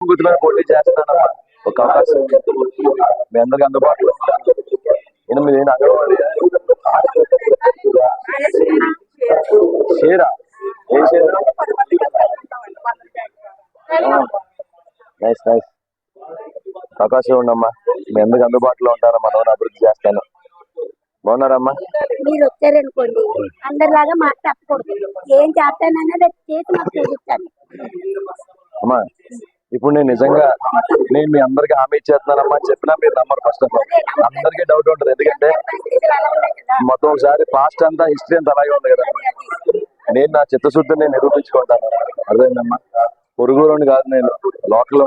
గుర్తులో పోటీ చేస్తున్నానమ్మా ఒక అవకాశం మీ అందరికి అందుబాటులో ఎనిమిది అంగన్వాడీ షేరా ఏ షేరా నైస్ నైస్ అవకాశం ఉండమ్మా మీ అందరికి అందుబాటులో ఉంటారా మనం అభివృద్ధి చేస్తాను. బాగున్నారమ్మా? మీరు వచ్చారనుకోండి అందరిలాగా మాట తప్పకూడదు ఏం చేస్తానన్నది చేసి మాకు చూపించాలి అమ్మా ఇప్పుడు నేను నిజంగా నేను మీ అందరికి హామీ ఇచ్చేస్తున్నానమ్మా అని చెప్పినా మీరు నమ్మరు ఫస్ట్ ఆఫ్ ఆల్ అందరికీ డౌట్ ఉంటుంది. ఎందుకంటే మొత్తం ఒకసారి పాస్ట్ అంతా హిస్టరీ అంతా అలాగే ఉంది కదా నేను నా చిత్తశుద్ధిని నేను నిరూపించుకుంటాను. అర్థమైందమ్మా? పొరుగులోని కాదు నేను లోకల్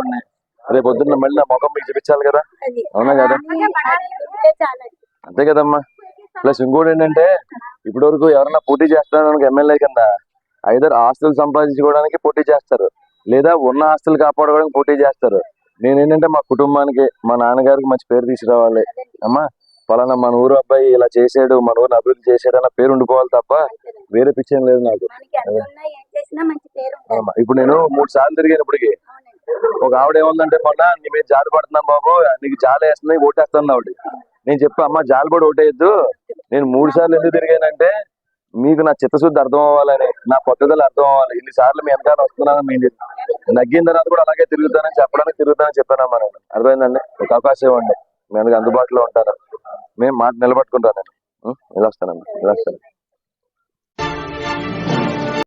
రేపు పొద్దున్న మళ్ళీ నా ముఖం మీకు చూపించాలి కదా? అవునా కదా? అంతే కదమ్మా. ప్లస్ ఇంకోటి ఏంటంటే ఇప్పటి వరకు ఎవరైనా పోటీ చేస్తున్నారు ఎమ్మెల్యే కింద ఐదర్ ఆస్తులు సంపాదించుకోవడానికి పోటీ చేస్తారు. లేదా ఉన్న ఆస్తులు కాపాడుకోవడానికి పోటీ చేస్తారు. నేను ఏంటంటే మా కుటుంబానికి మా నాన్నగారికి మంచి పేరు తీసుకురావాలి. అమ్మా పలానా మన ఊరు అబ్బాయి ఇలా చేసాడు మన ఊరిని అభివృద్ధి చేసాడు అన్న పేరు ఉండిపోవాలి తప్ప వేరే పిచ్చేం లేదు నాకు. ఇప్పుడు నేను మూడు సార్లు తిరిగాను ఇప్పటికి ఒక ఆవిడ ఏముందంటే మొన్న నీ మీద జాలి పడుతున్నాను బాబు నీకు జాలి వేస్తుంది ఓటేస్తాను ఆవిడ. నేను చెప్పా అమ్మ జాలి కూడా ఓటేయద్దు. నేను మూడు సార్లు ఎందుకు తిరిగానంటే మీకు నా చిత్తశుద్ధి అర్థం అవ్వాలని నా పట్టుదల అర్థం అవ్వాలి ఇన్ని సార్లు మీ వెనకాల వస్తున్నాను మీ నగ్గిన తర్వాత కూడా అలాగే తిరుగుతానని చెప్పడానికి తిరుగుతానని చెప్పానమ్మా నేను. అర్థమైందండి? ఒక అవకాశం ఇవ్వండి. మీ అందుబాటులో ఉంటాను. మేము మాట నిలబట్టుకుంటాను నేను. ఇలా వస్తానమ్మా. ఇలా వస్తాను.